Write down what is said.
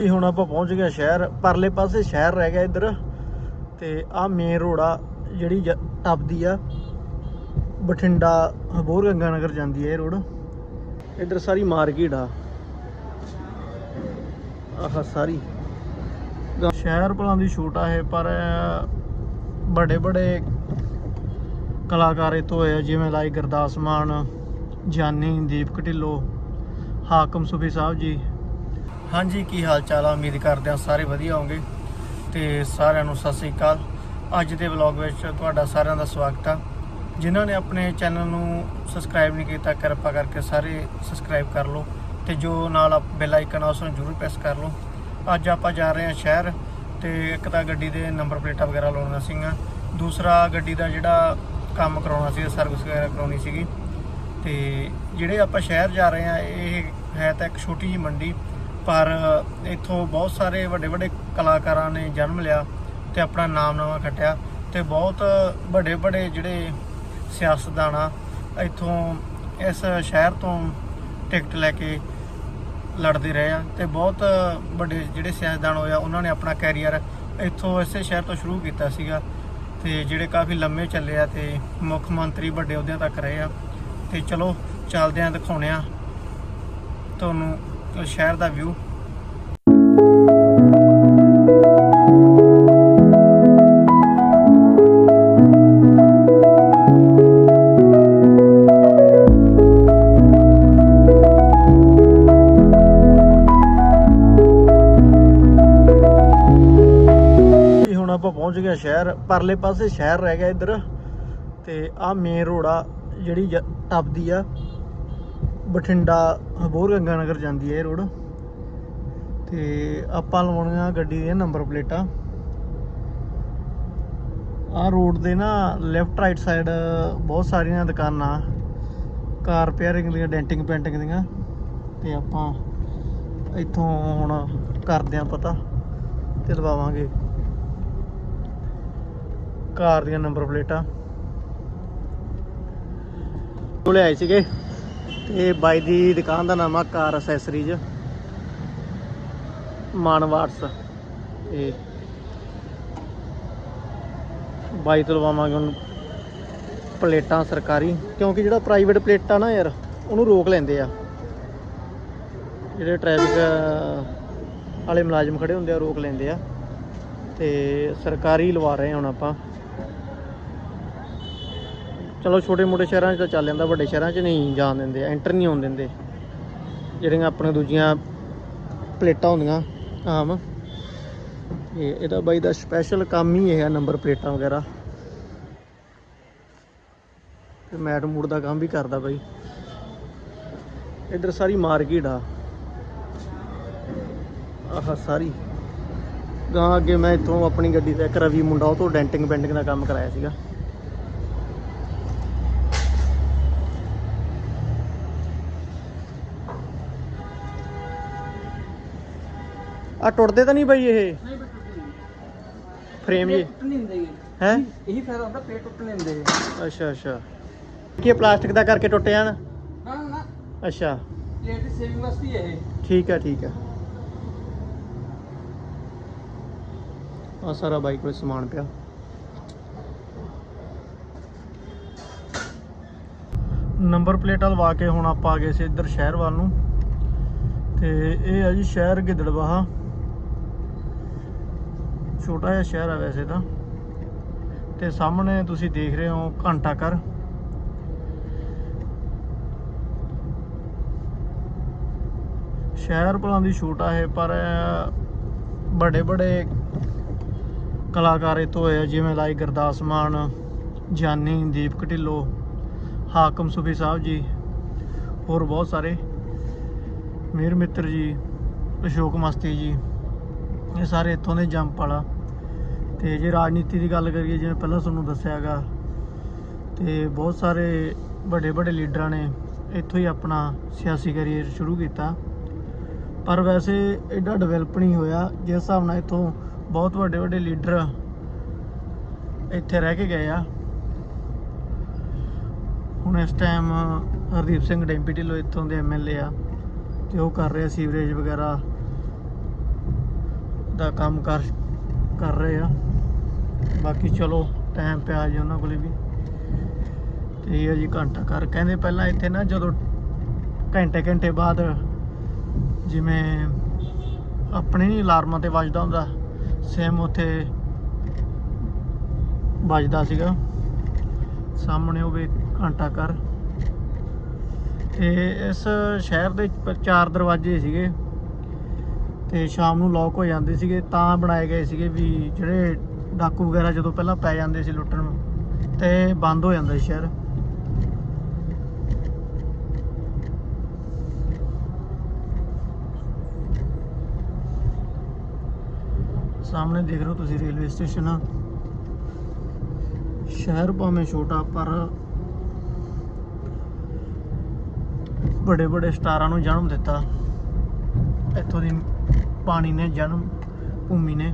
ਜੀ ਹੁਣ ਆਪਾਂ ਪਹੁੰਚ ਗਏ ਸ਼ਹਿਰ, ਪਰਲੇ ਪਾਸੇ ਸ਼ਹਿਰ ਰਹਿ ਗਿਆ ਇੱਧਰ, ਤੇ ਆ ਮੇਨ ਰੋਡ ਆ ਜਿਹੜੀ ਜ- ਟੱਪਦੀ ਆ, ਬਠਿੰਡਾ ਹਬੋਰ ਗੰਗਾ ਨਗਰ ਜਾਂਦੀ ਹੈ ਇਹ ਰੋਡ ਇੱਧਰ ਸਾਰੀ ਮਾਰਕੀਟ ਆ। ਆਹ ਸਾਰੀ। ਸ਼ਹਿਰ ਭਲਾਂ ਦੀ ਛੋਟਾ ਹੈ ਪਰ ਬੜੇ ਬੜੇ ਕਲਾਕਾਰ ਇੱਥੋਂ ਹੋਏ ਆ, ਜਿਵੇਂ ਲਾਈ ਗੁਰਦਾਸ ਮਾਨ, ਜਾਨੀ ਦੀਪਕ ਢਿੱਲੋਂ ਹਾਕਮ ਸੁਫੀ ਸਾਹਿਬ ਜੀ। ਹਾਂਜੀ, ਕੀ ਹਾਲ ਚਾਲ ਆ? ਉਮੀਦ ਕਰਦੇ ਹਾਂ ਸਾਰੇ ਵਧੀਆ ਹੋਵੋਗੇ ਤੇ ਸਾਰਿਆਂ ਨੂੰ ਸਤਿ ਸ੍ਰੀ ਅਕਾਲ। ਅੱਜ ਦੇ ਵਲੌਗ ਵਿੱਚ ਤੁਹਾਡਾ ਸਾਰਿਆਂ ਦਾ ਸਵਾਗਤ ਆ। ਜਿਨ੍ਹਾਂ ਨੇ ਆਪਣੇ ਚੈਨਲ ਨੂੰ ਸਬਸਕ੍ਰਾਈਬ ਨਹੀਂ ਕੀਤਾ, ਕਿਰਪਾ ਕਰਕੇ ਸਾਰੇ ਸਬਸਕ੍ਰਾਈਬ ਕਰ ਲਓ ਤੇ ਜੋ ਨਾਲ ਬੈਲ ਆਈਕਨ ਆ, ਉਸ ਨੂੰ ਜ਼ਰੂਰ ਪ੍ਰੈਸ ਕਰ ਲਓ। ਅੱਜ ਆਪਾਂ ਜਾ ਰਹੇ ਹਾਂ ਸ਼ਹਿਰ ਤੇ ਇੱਕ ਤਾਂ ਗੱਡੀ ਦੇ ਨੰਬਰ ਪਲੇਟਾਂ ਵਗੈਰਾ ਲਾਉਣੀਆਂ ਸੀਗੀਆਂ। ਦੂਸਰਾ ਗੱਡੀ ਦਾ ਜਿਹੜਾ ਕੰਮ ਕਰਾਉਣਾ ਸੀ ਸਰਵਿਸ ਵਗੈਰਾ ਕਰਾਉਣੀ ਸੀਗੀ। ਤੇ ਜਿਹੜੇ ਆਪਾਂ ਸ਼ਹਿਰ ਜਾ ਰਹੇ ਆ ਇਹ ਹੈ ਤਾਂ ਇੱਕ ਛੋਟੀ ਜਿਹੀ ਮੰਡੀ ਪਰ ਇੱਥੋਂ ਬਹੁਤ ਸਾਰੇ ਵੱਡੇ ਵੱਡੇ ਕਲਾਕਾਰਾਂ ਨੇ ਜਨਮ ਲਿਆ ਤੇ ਆਪਣਾ ਨਾਮ ਨਵਾਂ ਖੱਟਿਆ ਤੇ ਬਹੁਤ ਵੱਡੇ ਵੱਡੇ ਜਿਹੜੇ ਸਿਆਸਤਦਾਨ ਆ, ਇੱਥੋਂ ਇਸ ਸ਼ਹਿਰ ਤੋਂ ਟਿਕਟ ਲੈ ਕੇ ਲੜਦੇ ਰਹੇ ਆ ਤੇ ਬਹੁਤ ਵੱਡੇ ਜਿਹੜੇ ਸਿਆਸਤਦਾਨ ਹੋਇਆ ਉਹਨਾਂ ਨੇ ਆਪਣਾ ਕੈਰੀਅਰ ਇੱਥੋਂ ਇਸੇ ਸ਼ਹਿਰ ਤੋਂ ਸ਼ੁਰੂ ਕੀਤਾ ਸੀਗਾ ਤੇ ਜਿਹੜੇ ਕਾਫੀ ਲੰਮੇ ਚੱਲੇ ਆ ਤੇ ਮੁੱਖ ਮੰਤਰੀ ਵੱਡੇ ਅਹੁਦਿਆਂ ਤੱਕ ਰਹੇ ਆ। ਤੇ ਚਲੋ, ਚੱਲਦੇ ਆਂ ਦਿਖਾਉਣੇ ਆ। ਤੁਹਾਨੂੰ ਸ਼ਹਿਰ ਦਾ ਵਿਊ ਆਪਾਂ ਪਹੁੰਚ ਗਏ ਸ਼ਹਿਰ। ਪਰਲੇ ਪਾਸੇ ਸ਼ਹਿਰ ਰਹਿ ਗਿਆ ਇੱਧਰ। ਤੇ ਆ ਮੇਨ ਰੋਡ ਆ, ਜਿਹੜੀ ਜ- ਟੱਪਦੀ ਆ। ਬਠਿੰਡਾ ਹਬੋਰ ਗੰਗਾ ਨਗਰ ਜਾਂਦੀ ਹੈ ਇਹ ਰੋਡ। ਤੇ ਆਪਾਂ ਲਵਾਉਣੀਆਂ ਗੱਡੀ ਦੀਆਂ ਨੰਬਰ ਪਲੇਟਾਂ। ਆ ਰੋਡ ਦੇ ਨਾ ਲੈਫਟ ਰਾਈਟ ਸਾਈਡ ਬਹੁਤ ਸਾਰੀਆਂ ਦੁਕਾਨਾਂ, ਕਾਰ ਰਿਪੇਅਰਿੰਗ ਦੀਆਂ ਡੈਂਟਿੰਗ ਪੇਂਟਿੰਗ ਦੀਆਂ। ਤੇ ਆਪਾਂ ਇੱਥੋਂ ਹੁਣ ਕਰਦੇ ਆ ਪਤਾ ਤੇ ਲਵਾਵਾਂਗੇ। ਕਾਰ ਦੀਆਂ ਨੰਬਰ ਪਲੇਟਾਂ। ਉਹ ਆਏ ਸੀਗੇ। ਤੇ ਬਾਈ ਦੀ ਦੁਕਾਨ ਦਾ ਨਾਮ ਆ ਕਾਰ ਅਸੈਸਰੀਜ਼ ਮਾਨਵਾਰਸ ਤੇ ਬਾਈ ਤੋਂ ਲਵਾਵਾਂਗੇ ਹੁਣ ਪਲੇਟਾਂ ਸਰਕਾਰੀ, ਕਿਉਂਕਿ ਜਿਹੜਾ ਪ੍ਰਾਈਵੇਟ ਪਲੇਟਾਂ ਨਾ ਯਾਰ, ਉਹਨੂੰ ਰੋਕ ਲੈਂਦੇ ਆ। ਜਿਹੜੇ ਟ੍ਰੈਫਿਕ ਵਾਲੇ ਮੁਲਾਜ਼ਮ ਖੜੇ ਹੁੰਦੇ ਆ, ਰੋਕ ਲੈਂਦੇ ਆ। ਤੇ ਸਰਕਾਰੀ ਲਵਾ ਰਹੇ ਹੁਣ ਆਪਾਂ। ਚਲੋ ਛੋਟੇ ਮੋਟੇ ਸ਼ਹਿਰਾਂ 'ਚ ਤਾਂ ਚੱਲ ਜਾਂਦਾ, ਵੱਡੇ ਸ਼ਹਿਰਾਂ 'ਚ ਨਹੀਂ ਜਾਣ ਦਿੰਦੇ ਐਂਟਰ ਨਹੀਂ ਹੋਣ ਦਿੰਦੇ। ਜਿਹੜੀਆਂ ਆਪਣੇ ਦੂਜੀਆਂ ਪਲੇਟਾਂ ਹੁੰਦੀਆਂ, ਆਮ। ਇਹ, ਇਹਦਾ ਬਾਈ ਦਾ ਸਪੈਸ਼ਲ ਕੰਮ ਹੀ ਇਹ ਹੈ ਨੰਬਰ ਪਲੇਟਾਂ ਵਗੈਰਾ। ਤੇ ਮੈਟ ਮੂਡ ਦਾ ਕੰਮ ਵੀ ਕਰਦਾ ਬਾਈ। ਇੱਧਰ ਸਾਰੀ ਮਾਰਕੀਟ ਆ। ਆਹ ਸਾਰੀ। ਗਾਂ ਅੱਗੇ ਮੈਂ ਇੱਥੋਂ ਆਪਣੀ ਗੱਡੀ ਦਾ ਇੱਕ ਰਵੀ ਮੁੰਡਾ, ਉਹ ਤੋਂ ਡੈਂਟਿੰਗ ਪੈਂਟਿੰਗ ਦਾ ਕੰਮ ਕਰਾਇਆ ਸੀਗਾ। ਆ ਟੁੱਟਦੇ ਤਾਂ ਨਹੀਂ ਬਾਈ ਇਹ? ਫਰੇਮ ਜੀ। ਟੁੱਟ ਨਹੀਂ ਹੁੰਦੇ ਹੈ ਇਹੀ ਫਾਇਦਾ ਹੁੰਦਾ ਪੇਟ ਟੁੱਟ ਨਹੀਂ ਹੁੰਦੇ ਅੱਛਾ ਅੱਛਾ। ਕੀ ਇਹ ਪਲਾਸਟਿਕ ਦਾ ਕਰਕੇ ਟੁੱਟ ਜਾਣ? ਨਾ ਨਾ ਨਾ। ਅੱਛਾ। ਪਲੇਟ ਦੀ ਸੇਵਿੰਗ ਵਾਸਤੇ ਇਹ। ਠੀਕ ਹੈ ਠੀਕ ਹੈ ਆ ਸਾਰਾ ਬਾਈਕ ਵਿੱਚ ਸਮਾਨ ਪਿਆ। ਨੰਬਰ ਪਲੇਟਾਂ ਲਵਾ ਕੇ ਹੁਣ ਆਪਾਂ ਆ ਗਏ ਸੀ ਇੱਧਰ ਸ਼ਹਿਰ ਵੱਲ ਨੂੰ। ਤੇ ਇਹ ਆ ਜੀ ਸ਼ਹਿਰ ਗਿੱਦੜਬਾਹਾ ਛੋਟਾ ਜਿਹਾ ਸ਼ਹਿਰ ਆ ਵੈਸੇ ਤਾਂ। ਤੇ ਸਾਹਮਣੇ ਤੁਸੀਂ ਦੇਖ ਰਹੇ ਹੋ ਘੰਟਾ ਘਰ। ਸ਼ਹਿਰ ਭਲਾਂ ਦੀ ਛੋਟਾ ਹੈ, ਪਰ ਬੜੇ ਬੜੇ ਕਲਾਕਾਰ ਇੱਥੋਂ ਹੋਏ ਜਿਵੇਂ ਲਾਈ ਗੁਰਦਾਸ ਮਾਨ, ਜਾਨੀ ਦੀਪਕ ਢਿੱਲੋਂ ਹਾਕਮ ਸੁਫੀ ਸਾਹਿਬ ਜੀ, ਹੋਰ ਬਹੁਤ ਸਾਰੇ। ਮੀਰ ਮਿੱਤਰ ਜੀ, ਅਸ਼ੋਕ ਮਸਤੀ ਜੀ। ਇਹ ਸਾਰੇ ਇੱਥੋਂ ਦੇ ਜੰਪ ਵਾਲਾ। ਤੇ ਜੇ ਰਾਜਨੀਤੀ ਦੀ ਗੱਲ ਕਰੀਏ, ਜਿਵੇਂ ਪਹਿਲਾਂ ਤੁਹਾਨੂੰ ਦੱਸਿਆਗਾ, ਤੇ ਬਹੁਤ ਸਾਰੇ ਵੱਡੇ ਵੱਡੇ ਲੀਡਰਾਂ ਨੇ ਇੱਥੋਂ ਹੀ ਆਪਣਾ ਸਿਆਸੀ ਕੈਰੀਅਰ ਸ਼ੁਰੂ ਕੀਤਾ। ਪਰ ਵੈਸੇ ਐਡਾ ਡਿਵੈਲਪ ਨਹੀਂ ਹੋਇਆ, ਜਿਸ ਹਿਸਾਬ ਨਾਲ ਇੱਥੋਂ ਬਹੁਤ ਵੱਡੇ ਵੱਡੇ ਲੀਡਰ ਇੱਥੇ ਰਹਿ ਕੇ ਗਏ ਆ। ਹੁਣ ਇਸ ਟਾਈਮ ਹਰਦੀਪ ਸਿੰਘ ਡੈਂਪੀ ਢਿੱਲੋਂ ਇੱਥੋਂ ਦੇ ਐਮਐਲਏ ਆ, ਤੇ ਉਹ ਕਰ ਰਿਹਾ ਸੀਵਰੇਜ ਵਗੈਰਾ। ਦਾ ਕੰਮ ਕਰ ਕਰ ਰਹੇ ਆ। ਬਾਕੀ ਚਲੋ ਟਾਈਮ ਪਿਆ ਜੀ ਉਹਨਾਂ ਕੋਲੇ ਵੀ। ਤੇ ਇਹ ਜੀ ਘੰਟਾ ਘਰ। ਕਹਿੰਦੇ ਪਹਿਲਾਂ ਇੱਥੇ ਨਾ ਜਦੋਂ ਘੰਟੇ ਘੰਟੇ ਬਾਅਦ ਜਿਵੇਂ ਆਪਣੇ ਨਹੀਂ ਅਲਾਰਮਾਂ ਤੇ ਵੱਜਦਾ ਹੁੰਦਾ ਸੇਮ ਉੱਥੇ ਵੱਜਦਾ ਸੀਗਾ। ਸਾਹਮਣੇ ਉਹ ਵੀ ਘੰਟਾ ਘਰ। ਤੇ ਇਸ ਸ਼ਹਿਰ ਦੇ ਚਾਰ ਦਰਵਾਜ਼ੇ ਸੀਗੇ। ਤੇ ਸ਼ਾਮ ਨੂੰ ਲੌਕ ਹੋ ਜਾਂਦੇ ਸੀਗੇ, ਤਾਂ ਬਣਾਏ ਗਏ ਸੀਗੇ ਵੀ ਜਿਹੜੇ ਡਾਕੂ ਵਗੈਰਾ ਜਦੋਂ ਪਹਿਲਾਂ ਪੈ ਜਾਂਦੇ ਸੀ ਲੁੱਟਣ ਨੂੰ, ਤੇ ਬੰਦ ਹੋ ਜਾਂਦਾ ਸੀ ਸ਼ਹਿਰ। ਸਾਹਮਣੇ ਦੇਖ ਰਹੇ ਹੋ ਤੁਸੀਂ ਰੇਲਵੇ ਸਟੇਸ਼ਨ। ਆ ਸ਼ਹਿਰ ਭਾਵੇਂ ਛੋਟਾ, ਪਰ ਬੜੇ ਬੜੇ ਸਟਾਰਾਂ ਨੂੰ ਜਨਮ ਦਿੱਤਾ। ਇੱਥੋਂ ਦੀ ਪਾਣੀ ਨੇ ਜਨਮ ਭੂਮੀ ਨੇ।